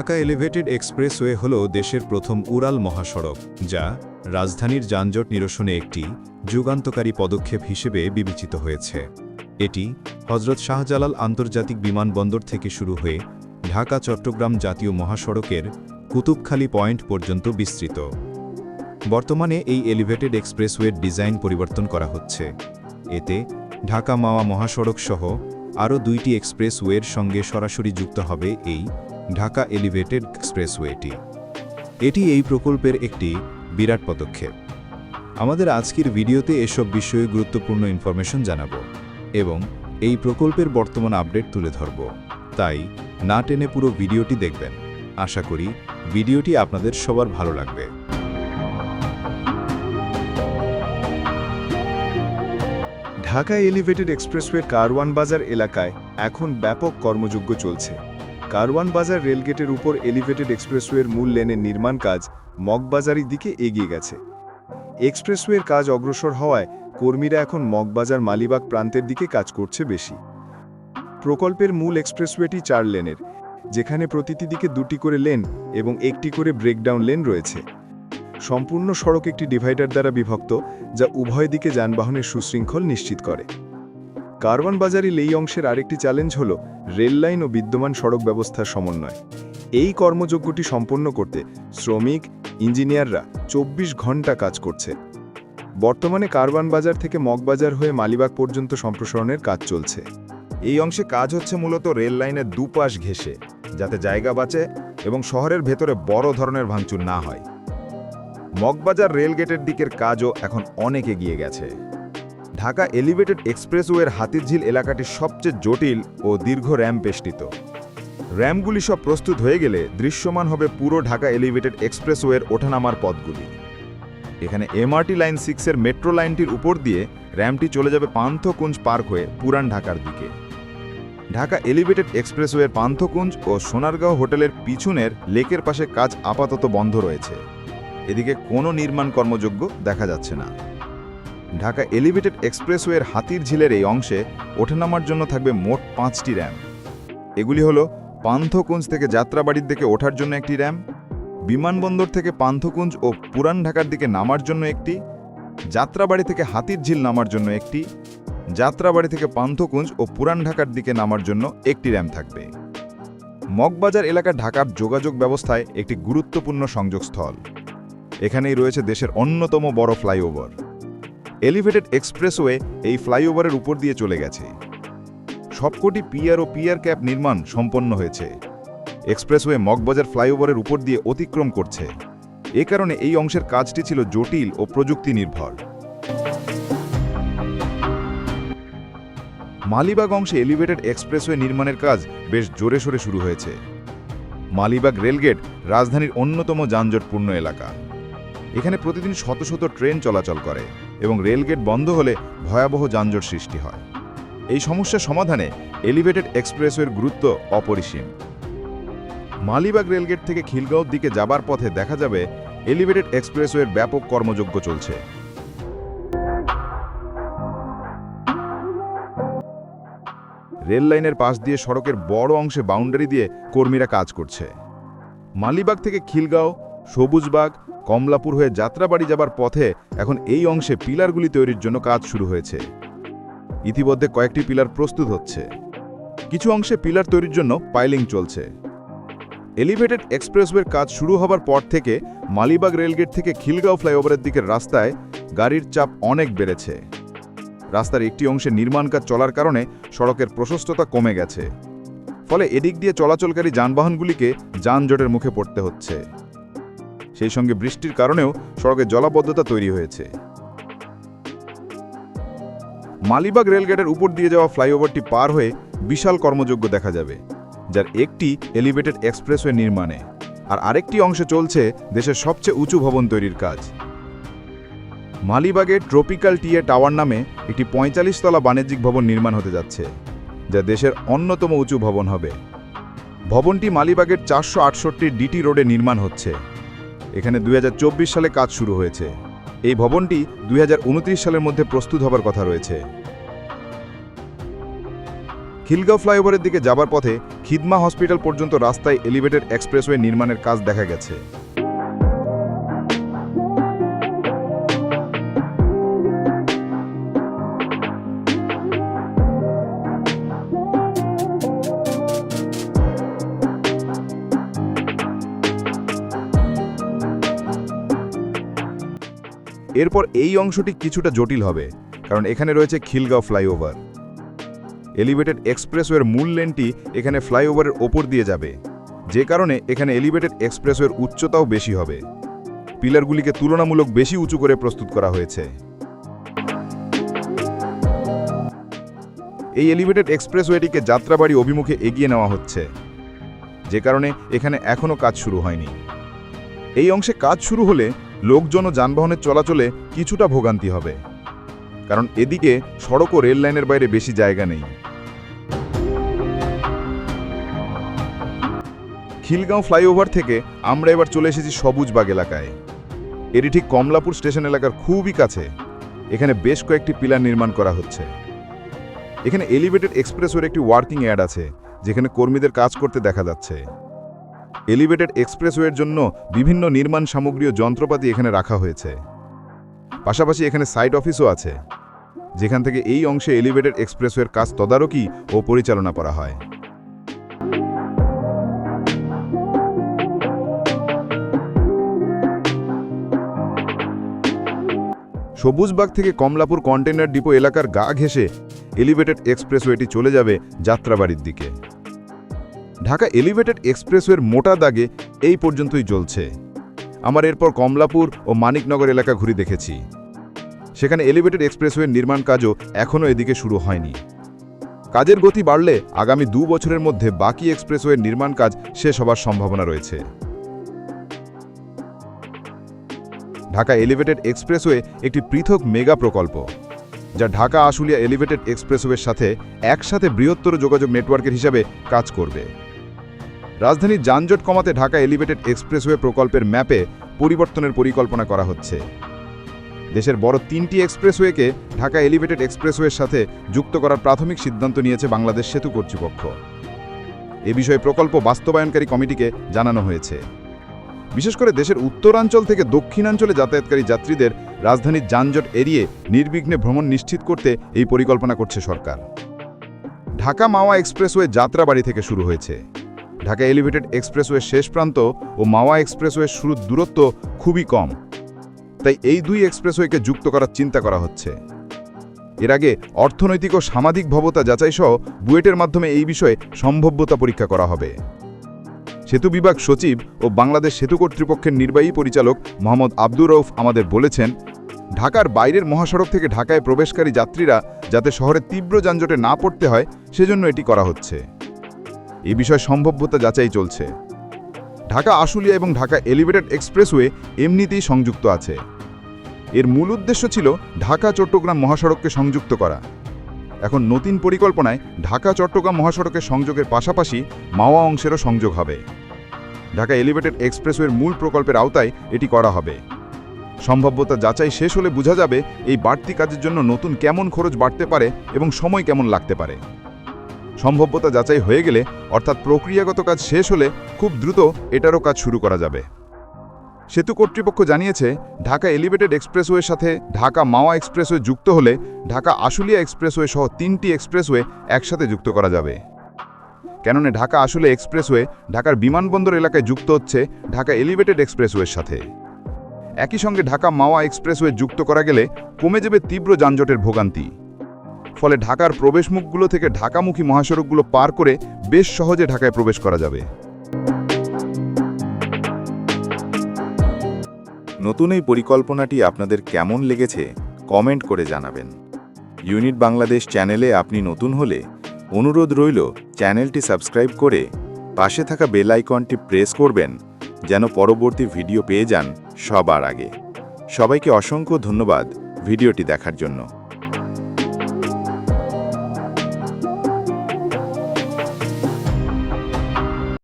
Dhaka elevated expressway হল দেশের প্রথম উড়াল মহাসড়ক, যা রাজধানীর যানজট নিরসনে একটি যুগান্তকারী পদক্ষেপ হিসেবে বিবেচিত হয়েছে। এটি হজরত শাহজালাল আন্তর্জাতিক বিমানবন্দর থেকে শুরু হয়ে ঢাকা চট্টগ্রাম জাতীয় মহাসড়কের কুতুবখালী পয়েন্ট পর্যন্ত বিস্তৃত। বর্তমানে এই এলিভেটেড এক্সপ্রেসওয়ের ডিজাইন পরিবর্তন করা হচ্ছে। এতে ঢাকা মাওয়া মহাসড়ক সহ আরও দুইটি এক্সপ্রেসওয়ের সঙ্গে সরাসরি যুক্ত হবে এই ঢাকা এলিভেটেড এক্সপ্রেসওয়েটি। এটি এই প্রকল্পের একটি বিরাট পদক্ষেপ। আমাদের আজকের ভিডিওতে এসব বিষয়ে গুরুত্বপূর্ণ ইনফরমেশন জানাব এবং এই প্রকল্পের বর্তমান আপডেট তুলে ধরব। তাই না টেনে পুরো ভিডিওটি দেখবেন। আশা করি ভিডিওটি আপনাদের সবার ভালো লাগবে। ঢাকা এলিভেটেড এক্সপ্রেসওয়ে কারওয়ান বাজার এলাকায় এখন ব্যাপক কর্মযজ্ঞ চলছে। কারওয়ান বাজার রেলগেটের উপর এলিভেটেড এক্সপ্রেসওয়ের মূল লেনের নির্মাণ কাজ মগবাজারের দিকে এগিয়ে গেছে। এক্সপ্রেসওয়ের কাজ অগ্রসর হওয়ায় কর্মীরা এখন মগবাজার মালিবাগ প্রান্তের দিকে কাজ করছে বেশি। প্রকল্পের মূল এক্সপ্রেসওয়েটি চার লেনের, যেখানে প্রতিটি দিকে দুটি করে লেন এবং একটি করে ব্রেকডাউন লেন রয়েছে। সম্পূর্ণ সড়ক একটি ডিভাইডার দ্বারা বিভক্ত, যা উভয় দিকে যানবাহনের সুশৃঙ্খল নিশ্চিত করে। কারওয়ান বাজারের এই অংশের আরেকটি চ্যালেঞ্জ হল রেল লাইন ও বিদ্যমান সড়ক ব্যবস্থার সমন্বয়। এই কর্মযজ্ঞটি সম্পন্ন করতে শ্রমিক, ইঞ্জিনিয়াররা চব্বিশ ঘণ্টা কাজ করছে। বর্তমানে কারওয়ান বাজার থেকে মগবাজার হয়ে মালিবাগ পর্যন্ত সম্প্রসারণের কাজ চলছে। এই অংশে কাজ হচ্ছে মূলত রেল লাইনের দুপাশ ঘেঁষে, যাতে জায়গা বাঁচে এবং শহরের ভেতরে বড় ধরনের ভাঙচুর না হয়। মগবাজার রেলগেটের দিকের কাজও এখন অনেক এগিয়ে গেছে। ঢাকা এলিভেটেড এক্সপ্রেসওয়ের হাতিরঝিল এলাকাটি সবচেয়ে জটিল ও দীর্ঘ র্যাম বেষ্টিত। র্যামগুলি সব প্রস্তুত হয়ে গেলে দৃশ্যমান হবে পুরো ঢাকা এলিভেটেড এক্সপ্রেসওয়ের ওঠানামার পথগুলি। এখানে এমআরটি লাইন সিক্সের মেট্রো লাইনটির উপর দিয়ে র্যামটি চলে যাবে পান্থকুঞ্জ পার্ক হয়ে পুরান ঢাকার দিকে। ঢাকা এলিভেটেড এক্সপ্রেসওয়ের পান্থকুঞ্জ ও সোনারগাঁও হোটেলের পিছনের লেকের পাশে কাজ আপাতত বন্ধ রয়েছে। এদিকে কোনো নির্মাণ কর্মযোগ্য দেখা যাচ্ছে না। ঢাকা এলিভেটেড এক্সপ্রেসওয়ের হাতির ঝিলের এই অংশে ওঠানামার জন্য থাকবে মোট পাঁচটি র্যাম। এগুলি হলো পান্থকুঞ্জ থেকে যাত্রাবাড়ির দিকে ওঠার জন্য একটি র্যাম, বিমানবন্দর থেকে পান্থকুঞ্জ ও পুরান ঢাকার দিকে নামার জন্য একটি, যাত্রাবাড়ি থেকে হাতির ঝিল নামার জন্য একটি, যাত্রাবাড়ি থেকে পান্থকুঞ্জ ও পুরান ঢাকার দিকে নামার জন্য একটি র্যাম থাকবে। মগবাজার এলাকা ঢাকার যোগাযোগ ব্যবস্থায় একটি গুরুত্বপূর্ণ সংযোগস্থল। এখানেই রয়েছে দেশের অন্যতম বড় ফ্লাইওভার। এলিভেটেড এক্সপ্রেসওয়ে এই ফ্লাইওভারের উপর দিয়ে চলে গেছে। সবকটি পিয়ার ও পিয়ার ক্যাপ নির্মাণ সম্পন্ন হয়েছে। এক্সপ্রেসওয়ে মগবাজার ফ্লাইওভারের উপর দিয়ে অতিক্রম করছে। এ কারণে এই অংশের কাজটি ছিল জটিল ও প্রযুক্তি নির্ভর মালিবাগ অংশে এলিভেটেড এক্সপ্রেসওয়ে নির্মাণের কাজ বেশ জোরে সোরে শুরু হয়েছে। মালিবাগ রেলগেট রাজধানীর অন্যতম যানজটপূর্ণ এলাকা। এখানে প্রতিদিন শত শত ট্রেন চলাচল করে এবং রেলগেট বন্ধ হলে ভয়াবহ যানজট সৃষ্টি হয়। এই সমস্যা সমাধানে এলিভেটেড এক্সপ্রেসওয়ের গুরুত্ব অপরিসীম। মালিবাগ রেলগেট থেকে খিলগাঁওর দিকে যাবার পথে দেখা যাবে এলিভেটেড এক্সপ্রেসওয়ের ব্যাপক কর্মযজ্ঞ চলছে। রেল লাইনের পাশ দিয়ে সড়কের বড় অংশে বাউন্ডারি দিয়ে কর্মীরা কাজ করছে। মালিবাগ থেকে খিলগাঁও, সবুজবাগ কমলাপুর হয়ে যাত্রাবাড়ি যাবার পথে এখন এই অংশে পিলারগুলি তৈরির জন্য কাজ শুরু হয়েছে। ইতিমধ্যে কয়েকটি পিলার প্রস্তুত হচ্ছে। কিছু অংশে পিলার তৈরির জন্য পাইলিং চলছে। এলিভেটেড এক্সপ্রেসওয়ের কাজ শুরু হবার পর থেকে মালিবাগ রেলগেট থেকে খিলগাঁও ফ্লাইওভারের দিকের রাস্তায় গাড়ির চাপ অনেক বেড়েছে। রাস্তার একটি অংশে নির্মাণ কাজ চলার কারণে সড়কের প্রশস্ততা কমে গেছে। ফলে এদিক দিয়ে চলাচলকারী যানবাহনগুলিকে যানজটের মুখে পড়তে হচ্ছে। সেই সঙ্গে বৃষ্টির কারণেও সড়কে জলাবদ্ধতা তৈরি হয়েছে। মালিবাগ রেলগেটের উপর দিয়ে যাওয়া ফ্লাইওভারটি পার হয়ে বিশাল কর্মযোগ্য দেখা যাবে, যার একটি এলিভেটেড এক্সপ্রেসওয়ে নির্মাণে। আর আরেকটি অংশে চলছে দেশের সবচেয়ে উঁচু ভবন তৈরির কাজ। মালিবাগে ট্রপিক্যাল টিএ টাওয়ার নামে একটি তলা বাণিজ্যিক ভবন নির্মাণ হতে যাচ্ছে, যা দেশের অন্যতম উঁচু ভবন হবে। ভবনটি মালিবাগের চারশো আটষট্টি ডিটি রোডে নির্মাণ হচ্ছে। এখানে দুই হাজার চব্বিশ সালে কাজ শুরু হয়েছে। এই ভবনটি দুই হাজার উনত্রিশ সালের মধ্যে প্রস্তুত হবার কথা রয়েছে। খিলগাঁও ফ্লাইওভারের দিকে যাবার পথে খিদমা হসপিটাল পর্যন্ত রাস্তায় এলিভেটেড এক্সপ্রেসওয়ে নির্মাণের কাজ দেখা গেছে। এরপর এই অংশটি কিছুটা জটিল হবে, কারণ এখানে রয়েছে খিলগাঁও ফ্লাইওভার। এলিভেটেড এক্সপ্রেসওয়ের মূল লেনটি এখানে ফ্লাইওভারের ওপর দিয়ে যাবে, যে কারণে এখানে এলিভেটেড এক্সপ্রেসওয়ের উচ্চতাও বেশি হবে। পিলারগুলিকে তুলনামূলক বেশি উঁচু করে প্রস্তুত করা হয়েছে। এই এলিভেটেড এক্সপ্রেসওয়েটিকে যাত্রাবাড়ি অভিমুখে এগিয়ে নেওয়া হচ্ছে, যে কারণে এখানে এখনও কাজ শুরু হয়নি। এই অংশে কাজ শুরু হলে লোকজন ও যানবাহনের চলাচলে কিছুটা ভোগান্তি হবে। কারণ এদিকে সড়ক ও রেল লাইনের বাইরে বেশি জায়গা নেই। খিলগাঁও ফ্লাইওভার থেকে আমরা এবার চলে এসেছি সবুজবাগ এলাকায়। এটি ঠিক কমলাপুর স্টেশন এলাকার খুবই কাছে। এখানে বেশ কয়েকটি পিলার নির্মাণ করা হচ্ছে। এখানে এলিভেটেড এক্সপ্রেসওয়ের একটি ওয়ার্কিং অ্যাড আছে, যেখানে কর্মীদের কাজ করতে দেখা যাচ্ছে। এলিভেটেড এক্সপ্রেসওয়ের জন্য বিভিন্ন নির্মাণ সামগ্রী ও যন্ত্রপাতি এখানে রাখা হয়েছে। পাশাপাশি এখানে সাইট অফিসও আছে, যেখান থেকে এই অংশে এলিভেটেড এক্সপ্রেসওয়ের কাজ তদারকি ও পরিচালনা করা হয়। সবুজবাগ থেকে কমলাপুর কন্টেনার ডিপো এলাকার গা ঘেঁষে এলিভেটেড এক্সপ্রেসওয়েটি চলে যাবে যাত্রাবাড়ির দিকে। ঢাকা এলিভেটেড এক্সপ্রেসওয়ের মোটা দাগে এই পর্যন্তই চলছে আমার এরপর কমলাপুর ও মানিকনগর এলাকা ঘুরে দেখেছি। সেখানে এলিভেটেড এক্সপ্রেসওয়ের নির্মাণ কাজও এখনও এদিকে শুরু হয়নি। কাজের গতি বাড়লে আগামী দু বছরের মধ্যে বাকি এক্সপ্রেসওয়ের নির্মাণ কাজ শেষ হবার সম্ভাবনা রয়েছে। ঢাকা এলিভেটেড এক্সপ্রেসওয়ে একটি পৃথক মেগা প্রকল্প, যা ঢাকা আশুলিয়া এলিভেটেড এক্সপ্রেসওয়ের সাথে একসাথে বৃহত্তর যোগাযোগ নেটওয়ার্কের হিসাবে কাজ করবে। রাজধানীর যানজট কমাতে ঢাকা এলিভেটেড এক্সপ্রেসওয়ে প্রকল্পের ম্যাপে পরিবর্তনের পরিকল্পনা করা হচ্ছে। দেশের বড় তিনটি এক্সপ্রেসওয়েকে ঢাকা এলিভেটেড এক্সপ্রেসওয়ের সাথে যুক্ত করার প্রাথমিক সিদ্ধান্ত নিয়েছে বাংলাদেশ সেতু কর্তৃপক্ষ। এ বিষয়ে প্রকল্প বাস্তবায়নকারী কমিটিকে জানানো হয়েছে। বিশেষ করে দেশের উত্তরাঞ্চল থেকে দক্ষিণাঞ্চলে যাতায়াতকারী যাত্রীদের রাজধানীর যানজট এড়িয়ে নির্বিঘ্নে ভ্রমণ নিশ্চিত করতে এই পরিকল্পনা করছে সরকার। ঢাকা মাওয়া এক্সপ্রেসওয়ে যাত্রাবাড়ি থেকে শুরু হয়েছে। ঢাকা এলিভেটেড এক্সপ্রেসওয়ে শেষ প্রান্ত ও মাওয়া এক্সপ্রেসওয়ে শুরুর দূরত্ব খুবই কম। তাই এই দুই এক্সপ্রেসওয়েকে যুক্ত করার চিন্তা করা হচ্ছে। এর আগে অর্থনৈতিক ও সামাজিক ভবতা যাচাইসহ বুয়েটের মাধ্যমে এই বিষয়ে সম্ভাব্যতা পরীক্ষা করা হবে। সেতু বিভাগ সচিব ও বাংলাদেশ সেতু কর্তৃপক্ষের নির্বাহী পরিচালক মোহাম্মদ আব্দুর রৌফ আমাদের বলেছেন, ঢাকার বাইরের মহাসড়ক থেকে ঢাকায় প্রবেশকারী যাত্রীরা যাতে শহরে তীব্র যানজটে না পড়তে হয়, সেজন্য এটি করা হচ্ছে। এ বিষয়ে সম্ভাব্যতা যাচাই চলছে। ঢাকা আশুলিয়া এবং ঢাকা এলিভেটেড এক্সপ্রেসওয়ে এমনিতেই সংযুক্ত আছে। এর মূল উদ্দেশ্য ছিল ঢাকা চট্টগ্রাম মহাসড়ককে সংযুক্ত করা। এখন নতুন পরিকল্পনায় ঢাকা চট্টগ্রাম মহাসড়কের সংযোগের পাশাপাশি মাওয়া অংশেরও সংযোগ হবে। ঢাকা এলিভেটেড এক্সপ্রেসওয়ের মূল প্রকল্পের আওতায় এটি করা হবে। সম্ভাব্যতা যাচাই শেষ হলে বোঝা যাবে এই বাড়তি কাজের জন্য নতুন কেমন খরচ বাড়তে পারে এবং সময় কেমন লাগতে পারে। সম্ভাব্যতা যাচাই হয়ে গেলে অর্থাৎ প্রক্রিয়াগত কাজ শেষ হলে খুব দ্রুত এটারও কাজ শুরু করা যাবে। সেতু কর্তৃপক্ষ জানিয়েছে, ঢাকা এলিভেটেড এক্সপ্রেসওয়ের সাথে ঢাকা মাওয়া এক্সপ্রেসওয়ে যুক্ত হলে ঢাকা আশুলিয়া এক্সপ্রেসওয়ে সহ তিনটি এক্সপ্রেসওয়ে একসাথে যুক্ত করা যাবে। কেননা ঢাকা আসলে এক্সপ্রেসওয়ে ঢাকার বিমানবন্দর এলাকায় যুক্ত হচ্ছে ঢাকা এলিভেটেড এক্সপ্রেসওয়ের সাথে। একই সঙ্গে ঢাকা মাওয়া এক্সপ্রেসওয়ে যুক্ত করা গেলে কমে যাবে তীব্র যানজটের ভোগান্তি। ফলে ঢাকার প্রবেশমুখগুলো থেকে ঢাকামুখী মহাসড়কগুলো পার করে বেশ সহজে ঢাকায় প্রবেশ করা যাবে। নতুন এই পরিকল্পনাটি আপনাদের কেমন লেগেছে কমেন্ট করে জানাবেন। ইউনিট বাংলাদেশ চ্যানেলে আপনি নতুন হলে অনুরোধ রইল চ্যানেলটি সাবস্ক্রাইব করে পাশে থাকা বেল আইকনটি প্রেস করবেন যেন পরবর্তী ভিডিও পেয়ে যান সবার আগে। সবাইকে অসংখ্য ধন্যবাদ ভিডিওটি দেখার জন্য।